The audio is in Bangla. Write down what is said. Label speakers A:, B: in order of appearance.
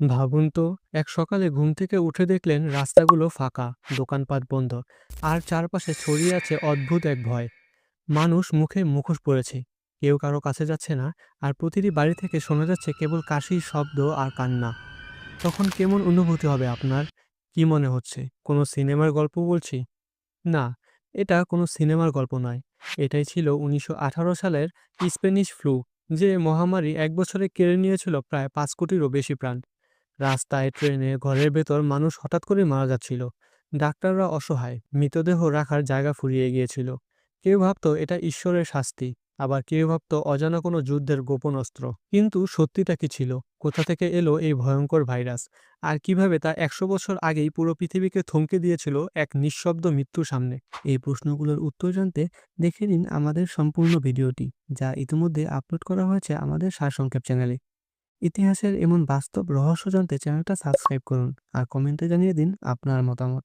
A: ভাবুন তো, এক সকালে ঘুম থেকে উঠে দেখলেন রাস্তাগুলো ফাঁকা, দোকানপাট বন্ধ, আর চারপাশে ছড়িয়ে আছে অদ্ভুত এক ভয়। মানুষ মুখে মুখোশ পড়েছে কেউ কারও কাছে যাচ্ছে না, আর প্রতিটি বাড়ি থেকে শোনা যাচ্ছে কেবল কাশির শব্দ আর কান্না। তখন কেমন অনুভূতি হবে আপনার? কি মনে হচ্ছে, কোনো সিনেমার গল্প বলছি? না, এটা কোনো সিনেমার গল্প নয়। এটাই ছিল উনিশশো আঠারো সালের স্প্যানিশ ফ্লু, যে মহামারী এক বছরে কেড়ে নিয়েছিল প্রায় পাঁচ কোটিরও বেশি প্রাণ। রাস্তায়, ট্রেনে, ঘরের ভেতর মানুষ হঠাৎ করে মারা যাচ্ছিল। ডাক্তাররা অসহায়, মৃতদেহ রাখার জায়গা ফুরিয়ে গিয়েছিল। কেউ ভাবতো এটা ঈশ্বরের শাস্তি, আবার কেউ ভাবতো অজানা কোনো যুদ্ধের গোপন অস্ত্র। কিন্তু সত্যিটা কি ছিল? কোথা থেকে এলো এই ভয়ঙ্কর ভাইরাস? আর কীভাবে তা একশো বছর আগেই পুরো পৃথিবীকে থমকে দিয়েছিল এক নিঃশব্দ মৃত্যুর সামনে? এই প্রশ্নগুলোর উত্তর জানতে দেখে নিন আমাদের সম্পূর্ণ ভিডিওটি, যা ইতিমধ্যে আপলোড করা হয়েছে আমাদের সারসংক্ষেপ চ্যানেলে। ইতিহাসের এমন বাস্তব রহস্য জানতে চ্যানেলটা সাবস্ক্রাইব করুন আর কমেন্টে জানিয়ে দিন আপনার মতামত।